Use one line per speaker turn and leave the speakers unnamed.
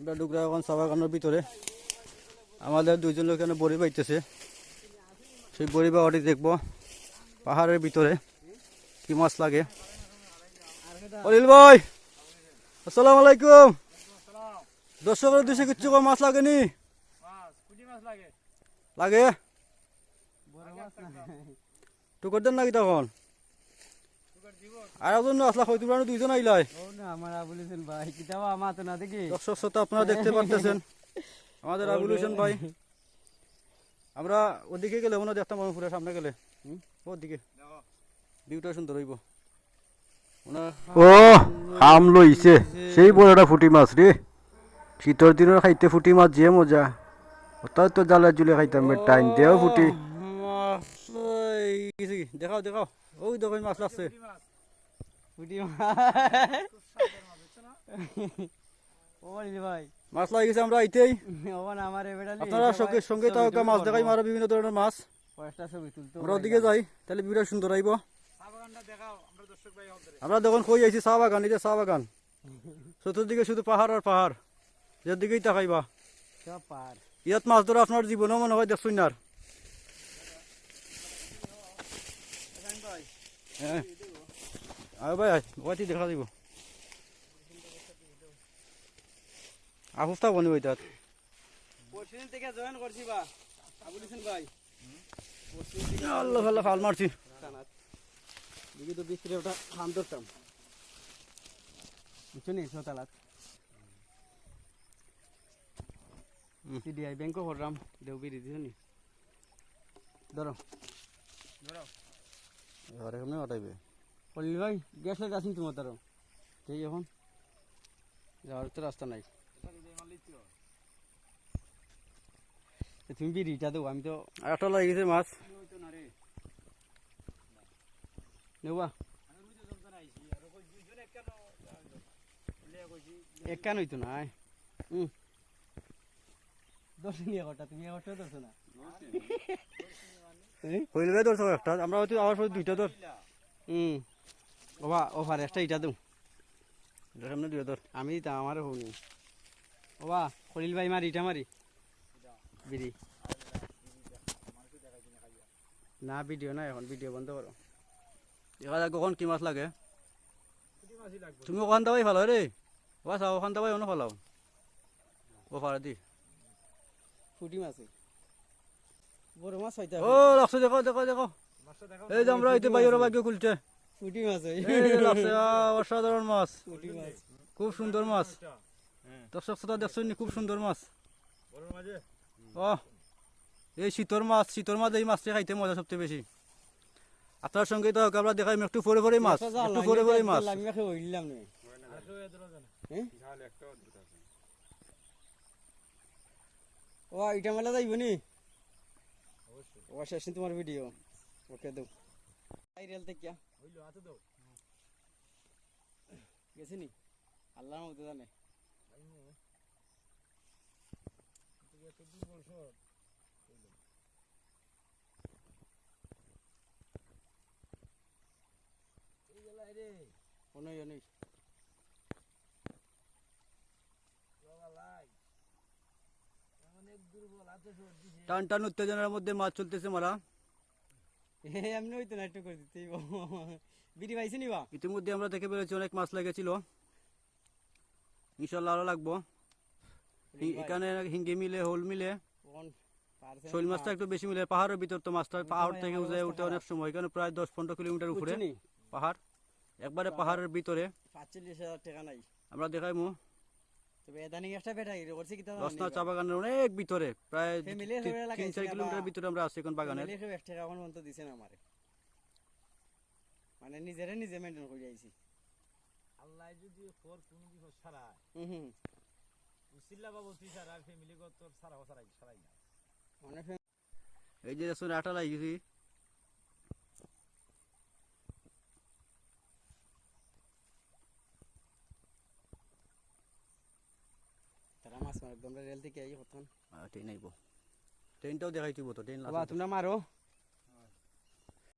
আমরা ডুগরা এখন চা বাগানের ভিতরে। আমাদের দুইজন লোক এখানে বড়ি বাইতেছে সেই বড়ি বাগাটি দেখব পাহাড়ের ভিতরে কি মাছ লাগে। অলিল ভাই আসসালামু আলাইকুম। দর্শকের দুশো কিচ্ছু মাছ লাগেনি? লাগে। টুকর দেন নাকি তখন? আর একজন আসলা হয়তো প্রাণ দুইজন আইলাই।
ও না আমার ভাই কিতাব আমার তো না দেখি।
দর্শক শ্রোতা আপনারা দেখতে পারতেছেন। আমাদের আবুল হোসেন ভাই। আমরা ওদিকে গেলে মনে দেখতাম পুরো সামনে গেলে। ওদিকে। ভিউটা সুন্দর হইব।
ও হাম লইছে। সেই বড়টা ফুটি মাছ রে। শীতর দিনের খাইতে ফুটি মাছ যে মজা। ওটাও তো জ্বালা জুলে খাইতাম টাইম দেও ফুটি।
দেখাও দেখাও। ওই দেখো মাছ লাগছে।
ভাই।
মাছ লাগি গেছে আমরা আইতেই। আপনারা সঙ্গে সঙ্গে মাছ দেখাই মারা বিভিন্ন ধরনের মাছ।
কয়েকটা ছবি তুলতো
আমরা ওদিকে যাই তাহলে ভিউটা সুন্দর আইব। আমরা দেখুন কই আইছি চা বাগান এই যে চা বাগান চতুর্দিকে শুধু পাহাড় আর পাহাড়। যেদিকেই তাকাইবা। ইয়াত মাছ ধরা আপনার জীবনও মনে হয় দেখছুন না। হ্যাঁ। আয় ভাই আয় ওইটি দেখা দিব। আহুস্তা বনি ওই তাত
পরশুদিন থেকে জয়েন করছি বা বলেছেন ভাই।
আল্লাহ আল্লাহ ফাল মারছি।
দেখি তো বিক্রি ওটা খাম ধরতাম বুঝছ নি সোতালাত সিডিআই ব্যাংকও করলাম দেউবি দিছো নি। ধরো।
এবারে কেমনে হটাইবে
বললি ভাই গ্যাস লাইট আসেন তোমার তারও ঠিক এখন যাওয়ার তো রাস্তা নাই। তুমি বিড়িটা দেবো আমি তো
একটা লাগিয়েছে মাছ।
নেবা এক কান হইতো না হুম তুমি একটা দশ না
হইলে ধরছো একটা আমরা হয়তো আবার দুইটা ধর।
হুম ওবা ওভার একটা ইটা দেও।
এটা সামনে দুইটা ধর।
আমি দিতাম আমার হউনি ওবা খলিল ভাই মারি ইটা মারি। বিড়ি। না ভিডিও না এখন ভিডিও বন্ধ করো।
দেখা যাক কখন কি মাছ লাগে। তুমি ওখান দাবাই ভালো রে। ও চাও ওখান দাবাই অন্য ভালো ও পারে দি।
ফুটি মাছে বড় মাছ হইতে
ও লাগছে দেখো দেখো দেখো। এই যে আমরা হইতে বাইরের ভাগ্য খুলছে।
ফুটি মাছ
অসাধারণ মাছ। খুব সুন্দর মাছ। দর্শক শ্রোতা দেখছেন খুব সুন্দর মাছ। ও এই শীতর মাছ শীতর মাছ এই মাছটা খাইতে মজা সবচেয়ে বেশি। আপনার সঙ্গে তো আমরা দেখাই একটু পরে পরে মাছ একটু পরে পরে মাছ।
হ্যাঁ? ও এটা মেলা যাইব নি? ও শেষ তোমার ভিডিও। ওকে দাও আই রেল থেকে গেছে নি? আল্লাহর মতো জানে।
টান টান উত্তেজনার মধ্যে মাছ চলতেছে মারা।
এমনি হইতো না একটু করে দিতেই বিড়ি পাইছে নি
ইতিমধ্যে আমরা দেখে অনেক মাছ লেগেছিল। ইনশাল্লাহ লাগবো। এখানে হিঙ্গি মিলে হোল মিলে। শৈল মাছটা একটু বেশি মিলে পাহাড়ের ভিতর তো মাছটা পাহাড় থেকে উঠে উঠতে অনেক সময় এখানে প্রায় দশ পনেরো কিলোমিটার উপরে পাহাড় একবারে পাহাড়ের ভিতরে।
পাঁচচল্লিশ হাজার টাকা নাই।
আমরা দেখাইমু। রসনা চা বাগানের অনেক ভিতরে প্রায়
Family
তি-
সবাই
তিন চার কিলোমিটার ভিতরে আমরা আছি এখন বাগানের।
এক টাকা এখন পর্যন্ত দিছে না আমারে। মানে নিজেরে নিজে মেনটেন করে আইছি।
আল্লাহ যদি তোর কোনো বিপদ সারা
হুম হুম।
উসিল্লা বাবু তুই সারা ফ্যামিলি গত সারা সারাই সারাই না।
এই যে দেখুন আটা লাগিয়েছি।
তোমরা রেল থেকে আই হতন
ট্রেন আইব। ট্রেনটাও দেখাইছি তো ট্রেন
বাবা তোমরা মারো।